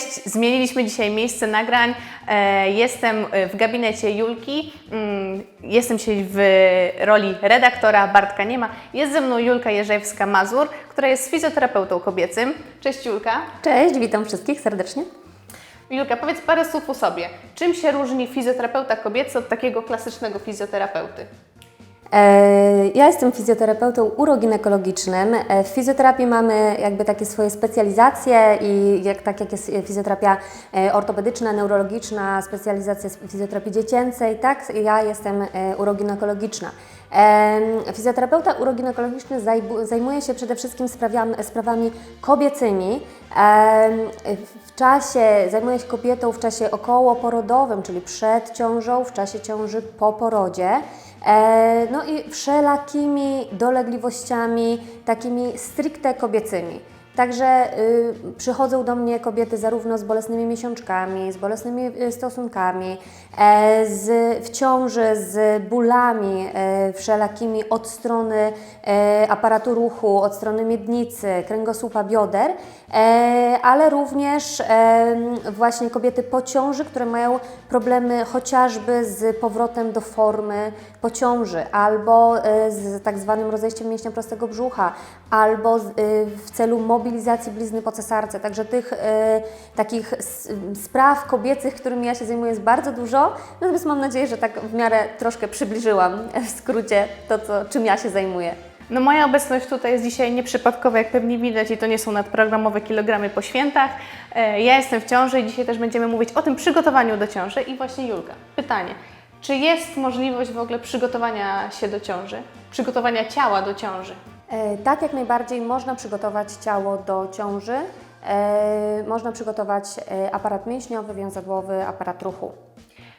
Cześć, zmieniliśmy dzisiaj miejsce nagrań. E, Jestem w gabinecie Julki. Mm, Jestem dzisiaj w roli redaktora, Bartka nie ma. Jest ze mną Julka Jerzewska-Mazur, która jest fizjoterapeutą kobiecym. Cześć Julka. Cześć, witam wszystkich serdecznie. Julka, powiedz parę słów o sobie. Czym się różni fizjoterapeuta kobiecy od takiego klasycznego fizjoterapeuty? E, Ja jestem fizjoterapeutą uroginekologicznym. E, W fizjoterapii mamy jakby takie swoje specjalizacje i jak, tak jak jest fizjoterapia e, ortopedyczna, neurologiczna, specjalizacja fizjoterapii dziecięcej, tak ja jestem uroginekologiczna. Fizjoterapeuta uroginekologiczny zajmuje się przede wszystkim sprawami kobiecymi. W czasie, zajmuje się kobietą w czasie okołoporodowym, czyli przed ciążą, w czasie ciąży po porodzie. E, No i wszelakimi dolegliwościami, takimi stricte kobiecymi. Także y, przychodzą do mnie kobiety zarówno z bolesnymi miesiączkami, z bolesnymi y, stosunkami, e, z, w ciąży z bólami e, wszelakimi od strony e, aparatu ruchu, od strony miednicy, kręgosłupa, bioder, e, ale również e, właśnie kobiety po ciąży, które mają problemy chociażby z powrotem do formy po ciąży, albo e, z tak zwanym rozejściem mięśnia prostego brzucha, albo e, w celu mobilizacji blizny po cesarce. Także tych e, takich spraw kobiecych, którymi ja się zajmuję jest bardzo dużo, natomiast mam nadzieję, że tak w miarę troszkę przybliżyłam w skrócie to, co, czym ja się zajmuję. No moja obecność tutaj jest dzisiaj nieprzypadkowa, jak pewnie widać, i to nie są nadprogramowe kilogramy po świętach. E, Ja jestem w ciąży i dzisiaj też będziemy mówić o tym przygotowaniu do ciąży. I właśnie Julka, pytanie. Czy jest możliwość w ogóle przygotowania się do ciąży? Przygotowania ciała do ciąży? E, Tak, jak najbardziej można przygotować ciało do ciąży. E, Można przygotować e, aparat mięśniowy, więzadłowy, aparat ruchu.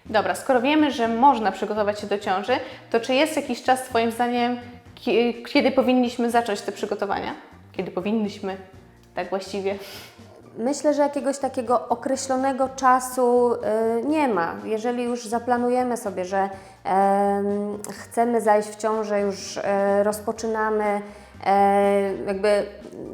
Dobra, skoro wiemy, że można przygotować się do ciąży, to czy jest jakiś czas Twoim zdaniem, kie- kiedy powinniśmy zacząć te przygotowania? Kiedy powinniśmy, tak właściwie? Myślę, że jakiegoś takiego określonego czasu y, nie ma. Jeżeli już zaplanujemy sobie, że em, chcemy zajść w ciążę, już e, rozpoczynamy e, jakby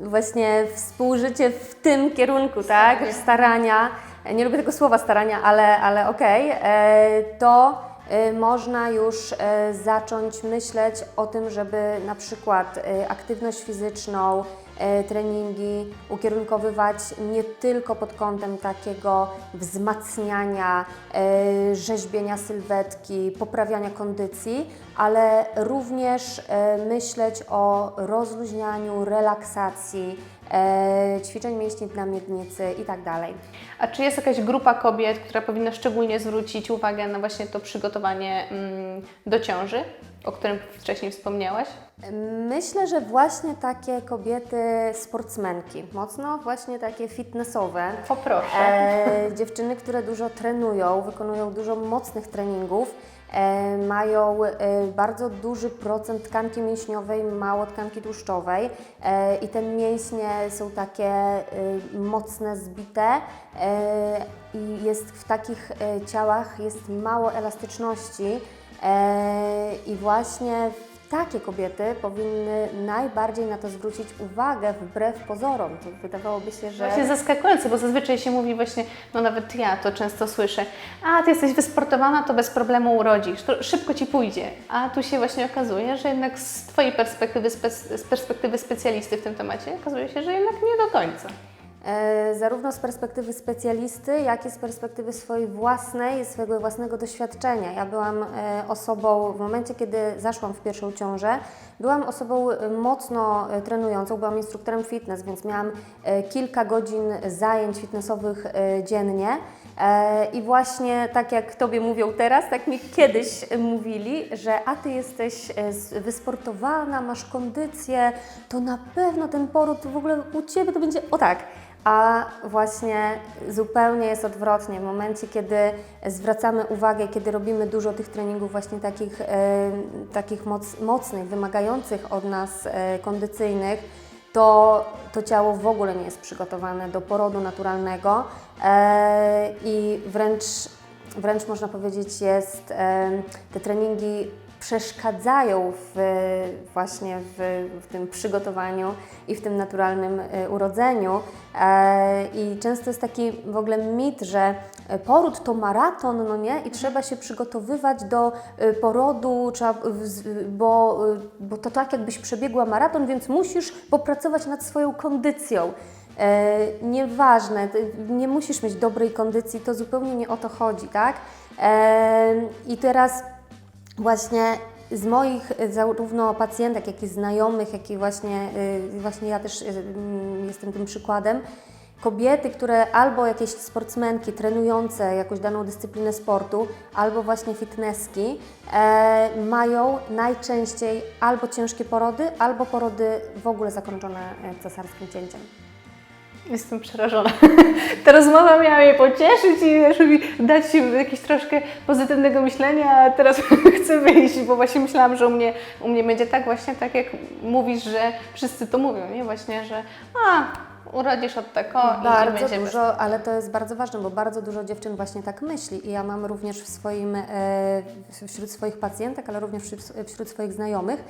właśnie współżycie w tym kierunku, tak? Starania. Nie lubię tego słowa starania, ale, ale okej. e, To y, można już e, zacząć myśleć o tym, żeby na przykład aktywność fizyczną, treningi ukierunkowywać nie tylko pod kątem takiego wzmacniania, e, rzeźbienia sylwetki, poprawiania kondycji, ale również e, myśleć o rozluźnianiu, relaksacji, e, ćwiczeń mięśni na miednicy itd. A czy jest jakaś grupa kobiet, która powinna szczególnie zwrócić uwagę na właśnie to przygotowanie mm, do ciąży, o którym wcześniej wspomniałaś? Myślę, że właśnie takie kobiety sportsmenki, mocno właśnie takie fitnessowe, Poproszę. e, dziewczyny, które dużo trenują, wykonują dużo mocnych treningów, e, mają e, bardzo duży procent tkanki mięśniowej, mało tkanki tłuszczowej e, i te mięśnie są takie e, mocne, zbite e, i jest w takich e, ciałach jest mało elastyczności i właśnie takie kobiety powinny najbardziej na to zwrócić uwagę wbrew pozorom. To wydawałoby się, że... Właśnie zaskakujące, bo zazwyczaj się mówi właśnie, no nawet ja to często słyszę, a ty jesteś wysportowana, to bez problemu urodzisz, to szybko ci pójdzie. A tu się właśnie okazuje, że jednak z Twojej perspektywy, spe- z perspektywy specjalisty w tym temacie, okazuje się, że jednak nie do końca. E, zarówno z perspektywy specjalisty, jak i z perspektywy swojej własnej, swojego własnego doświadczenia. Ja byłam e, osobą, w momencie kiedy zaszłam w pierwszą ciążę, byłam osobą e, mocno trenującą, byłam instruktorem fitness, więc miałam kilka godzin zajęć fitnessowych dziennie. I właśnie tak jak Tobie mówią teraz, tak mi kiedyś mówili, że a Ty jesteś wysportowana, masz kondycję, to na pewno ten poród w ogóle u Ciebie to będzie o tak. A właśnie zupełnie jest odwrotnie. W momencie, kiedy zwracamy uwagę, kiedy robimy dużo tych treningów właśnie takich, e, takich moc, mocnych, wymagających od nas e, kondycyjnych, to, to ciało w ogóle nie jest przygotowane do porodu naturalnego e, i wręcz, wręcz można powiedzieć jest, e, te treningi przeszkadzają w, właśnie w, w tym przygotowaniu i w tym naturalnym e, urodzeniu. E, I często jest taki w ogóle mit, że poród to maraton, no nie? I trzeba się przygotowywać do e, porodu, trzeba, bo, bo to tak jakbyś przebiegła maraton, więc musisz popracować nad swoją kondycją. Nieważne, nie musisz mieć dobrej kondycji, to zupełnie nie o to chodzi, tak? I teraz właśnie z moich e, zarówno pacjentek, jak i znajomych, jak i właśnie, y, właśnie ja też y, mm, jestem tym przykładem, kobiety, które albo jakieś sportsmenki trenujące jakąś daną dyscyplinę sportu, albo właśnie fitnesski, e, mają najczęściej albo ciężkie porody, albo porody w ogóle zakończone e, cesarskim cięciem. Jestem przerażona. Ta rozmowa miała mnie pocieszyć i wiesz, mi dać jakieś troszkę pozytywnego myślenia, a teraz chcę wyjść, bo właśnie myślałam, że u mnie, u mnie będzie tak właśnie, tak jak mówisz, że wszyscy to mówią, nie? Właśnie, że a, urodzisz od tego i, i Bardzo będzie bez- dużo, ale to jest bardzo ważne, bo bardzo dużo dziewczyn właśnie tak myśli i ja mam również w swoim, e, wśród swoich pacjentek, ale również wśród, swoich znajomych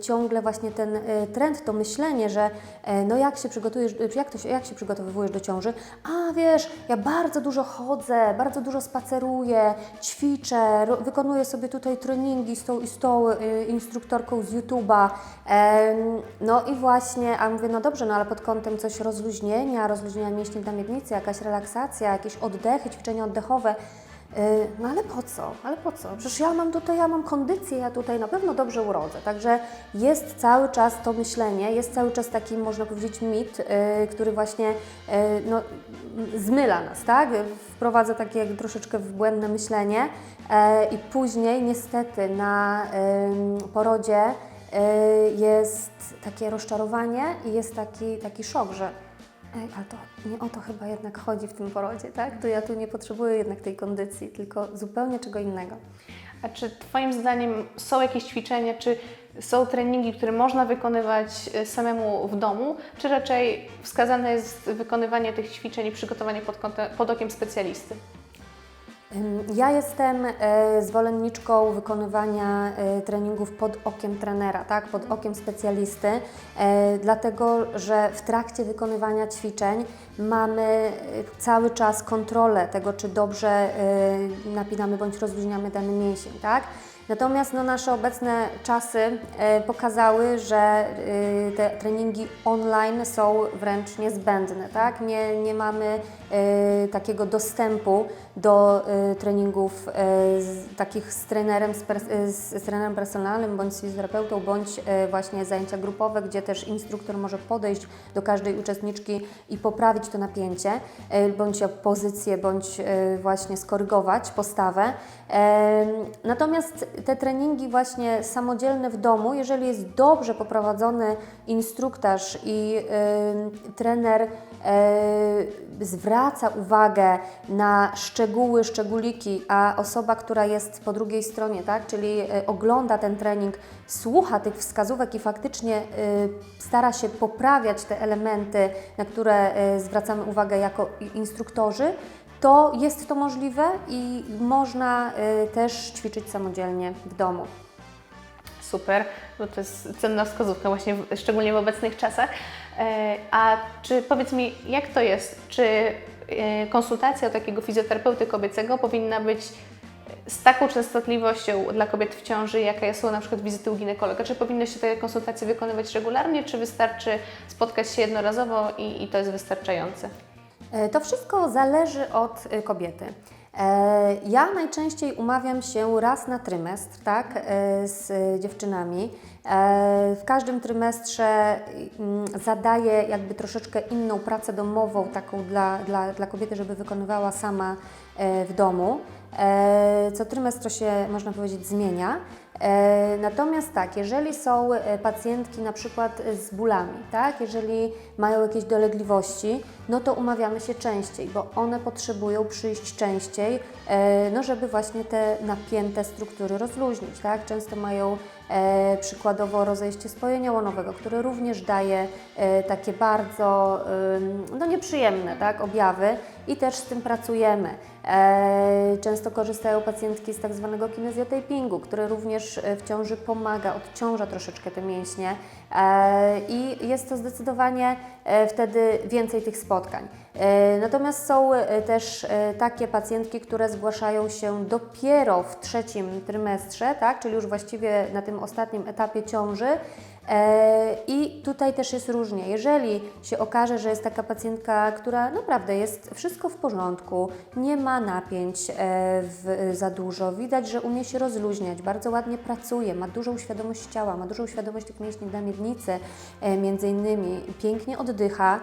ciągle właśnie ten e, trend, to myślenie, że e, no jak się przygotujesz, jak, to się, jak się przygotowywujesz do ciąży? A wiesz, ja bardzo dużo chodzę, bardzo dużo spaceruję, ćwiczę, wykonuję sobie tutaj treningi z tą z tą e, instruktorką z YouTube'a. No i właśnie, a mówię, no dobrze, no ale pod kątem coś rozluźnienia, rozluźnienia mięśni na miednicy, jakaś relaksacja, jakieś oddechy, ćwiczenia oddechowe. Yy, No ale po co? Ale po co? Przecież ja mam tutaj, ja mam kondycję, ja tutaj na pewno dobrze urodzę. Także jest cały czas to myślenie, jest cały czas taki, można powiedzieć, mit, yy, który właśnie yy, no, zmyla nas, tak? Wprowadza takie troszeczkę w błędne myślenie e, i później niestety na ym, porodzie y, jest takie rozczarowanie i jest taki, taki szok, że ej, ale to nie o to chyba jednak chodzi w tym porodzie, tak? To ja tu nie potrzebuję jednak tej kondycji, tylko zupełnie czego innego. A czy Twoim zdaniem są jakieś ćwiczenia, czy są treningi, które można wykonywać e, samemu w domu, czy raczej wskazane jest wykonywanie tych ćwiczeń i przygotowanie pod, pod okiem specjalisty? Ja jestem e, zwolenniczką wykonywania e, treningów pod okiem trenera, tak? pod okiem specjalisty, e, dlatego że w trakcie wykonywania ćwiczeń mamy cały czas kontrolę tego, czy dobrze napinamy bądź rozluźniamy dany mięsień. Tak? Natomiast no, nasze obecne czasy pokazały, że te treningi online są wręcz niezbędne. Tak? Nie, nie mamy takiego dostępu do e, treningów e, z, takich z trenerem, e, z, z trenerem personalnym, bądź z fizjoterapeutą, bądź właśnie zajęcia grupowe, gdzie też instruktor może podejść do każdej uczestniczki i poprawić to napięcie, bądź pozycję, bądź właśnie skorygować postawę. Natomiast te treningi właśnie samodzielne w domu, jeżeli jest dobrze poprowadzony instruktaż i trener e, zwraca uwagę na szczegóły, szczególiki, a osoba, która jest po drugiej stronie, tak, czyli e, ogląda ten trening, słucha tych wskazówek i faktycznie e, stara się poprawiać te elementy, na które e, zwracamy uwagę jako instruktorzy, to jest to możliwe i można też ćwiczyć samodzielnie w domu. Super, bo to jest cenna wskazówka właśnie, szczególnie w obecnych czasach. A czy powiedz mi, jak to jest? Czy konsultacja u takiego fizjoterapeuty kobiecego powinna być z taką częstotliwością dla kobiet w ciąży, jaka są na przykład wizyty u ginekologa? Czy powinny się te konsultacje wykonywać regularnie, czy wystarczy spotkać się jednorazowo i, i to jest wystarczające? E, To wszystko zależy od y, kobiety. E, Ja najczęściej umawiam się raz na trymestr, tak, e, z dziewczynami. E, W każdym trymestrze mm, zadaję jakby troszeczkę inną pracę domową, taką dla, dla, dla kobiety, żeby wykonywała sama w domu. Co trymestr się, można powiedzieć, zmienia. E, Natomiast tak, jeżeli są e, pacjentki na przykład z bólami, tak, jeżeli mają jakieś dolegliwości, no to umawiamy się częściej, bo one potrzebują przyjść częściej, e, no żeby właśnie te napięte struktury rozluźnić, tak. Często mają przykładowo rozejście spojenia łonowego, które również daje takie bardzo no, nieprzyjemne tak, objawy i też z tym pracujemy. E, Często korzystają pacjentki z tak zwanego kinezjotapingu, który również e, w ciąży pomaga, odciąża troszeczkę te mięśnie e, i jest to zdecydowanie wtedy więcej tych spotkań. Natomiast są też takie pacjentki, które zgłaszają się dopiero w trzecim trymestrze, tak? czyli już właściwie na tym ostatnim etapie ciąży. E, I tutaj też jest różnie. Jeżeli się okaże, że jest taka pacjentka, która naprawdę jest wszystko w porządku, nie ma napięć e, w, za dużo, widać, że umie się rozluźniać, bardzo ładnie pracuje, ma dużą świadomość ciała, ma dużą świadomość tych mięśni na miednicy, e, między innymi, pięknie oddycha,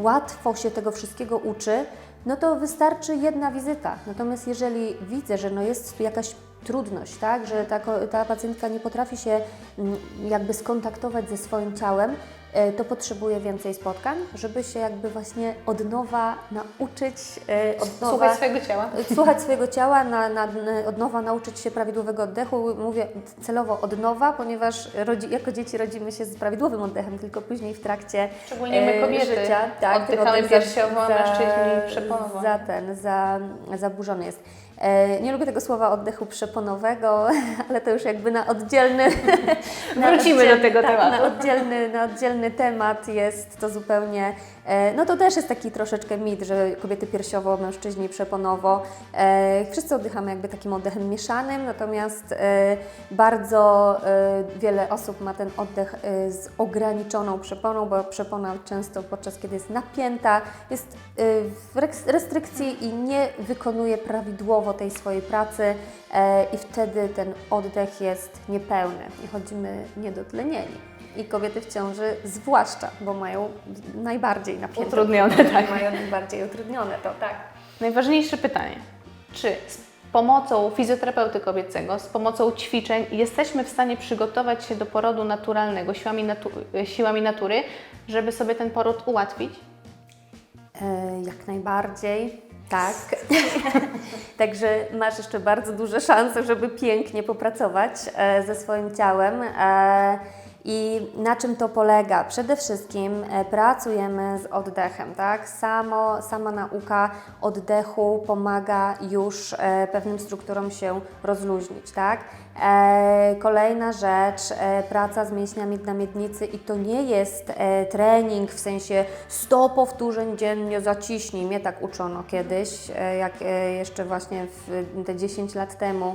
łatwo się tego wszystkiego uczy, no to wystarczy jedna wizyta. Natomiast jeżeli widzę, że no jest jakaś trudność, tak, że ta, ta pacjentka nie potrafi się mm, jakby skontaktować ze swoim ciałem, e, to potrzebuje więcej spotkań, żeby się jakby właśnie od nowa nauczyć, e, od nowa Słuchaj swojego ciała. słuchać swojego ciała, na, na, od nowa nauczyć się prawidłowego oddechu. Mówię celowo od nowa, ponieważ rodzi, jako dzieci rodzimy się z prawidłowym oddechem, tylko później w trakcie Szczególnie my e, kobiety życia ten oddychamy piersiowo, a za- mężczyźni przeponowo. Za ten, za, zaburzony jest. E, Nie lubię tego słowa oddechu ale to już jakby na oddzielny. na Wrócimy do tego tak, tematu. Na oddzielny, na oddzielny temat jest to zupełnie. E, No to też jest taki troszeczkę mit, że kobiety piersiowo, mężczyźni przeponowo. E, Wszyscy oddychamy jakby takim oddechem mieszanym, natomiast e, bardzo wiele osób ma ten oddech z ograniczoną przeponą, bo przepona często podczas kiedy jest napięta, jest w restrykcji i nie wykonuje prawidłowo tej swojej pracy i wtedy ten oddech jest niepełny i chodzimy niedotlenieni. I kobiety w ciąży zwłaszcza, bo mają najbardziej napięte. Utrudnione, tak. Mają najbardziej utrudnione to, tak. Najważniejsze pytanie. Czy z pomocą fizjoterapeuty kobiecego, z pomocą ćwiczeń jesteśmy w stanie przygotować się do porodu naturalnego siłami, natu siłami natury, żeby sobie ten poród ułatwić? E, Jak najbardziej, tak. Także masz jeszcze bardzo duże szanse, żeby pięknie popracować e, ze swoim ciałem. E, I na czym to polega? Przede wszystkim e, pracujemy z oddechem, tak? Samo, sama nauka oddechu pomaga już e, pewnym strukturom się rozluźnić, tak? E, kolejna rzecz, e, praca z mięśniami na miednicy i to nie jest e, trening w sensie 100 powtórzeń dziennie zaciśnij. Mnie tak uczono kiedyś, jak jeszcze właśnie te 10 lat temu,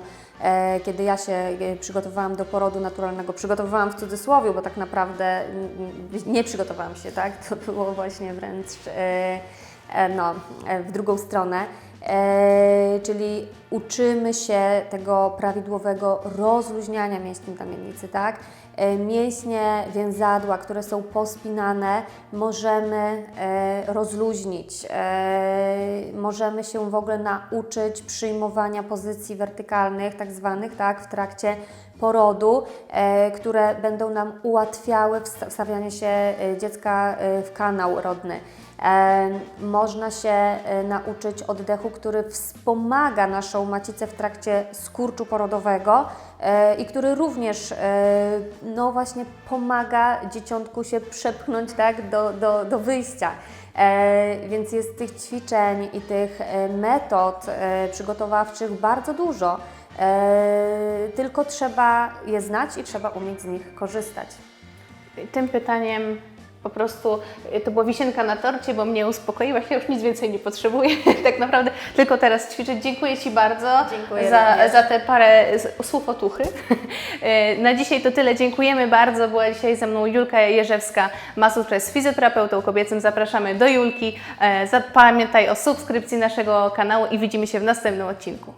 kiedy ja się przygotowałam do porodu naturalnego. Przygotowywałam w cudzysłowie, bo tak naprawdę nie przygotowałam się, tak? To było właśnie wręcz no, w drugą stronę. E, czyli uczymy się tego prawidłowego rozluźniania mięśni kamienicy, tak? E, mięśnie więzadła, które są pospinane, możemy e, rozluźnić. Możemy się w ogóle nauczyć przyjmowania pozycji wertykalnych, tak zwanych, tak, w trakcie porodu, które będą nam ułatwiały wsta- wstawianie się dziecka w kanał rodny. Można się e, nauczyć oddechu, który wspomaga naszą macicę w trakcie skurczu porodowego e, i który również e, no właśnie pomaga dzieciątku się przepchnąć tak, do, do, do wyjścia. Więc jest tych ćwiczeń i tych metod przygotowawczych bardzo dużo. Tylko trzeba je znać i trzeba umieć z nich korzystać. Tym pytaniem po prostu y, to była wisienka na torcie, bo mnie uspokoiłaś, ja już nic więcej nie potrzebuję, tak naprawdę tylko teraz ćwiczyć. Dziękuję Ci bardzo Dziękuję za, również. za te parę słów otuchy. Y, Na dzisiaj to tyle, dziękujemy bardzo. Była dzisiaj ze mną Julka Jerzewska-Masur, która jest fizjoterapeutą kobiecym. Zapraszamy do Julki. E, Zapamiętaj o subskrypcji naszego kanału i widzimy się w następnym odcinku.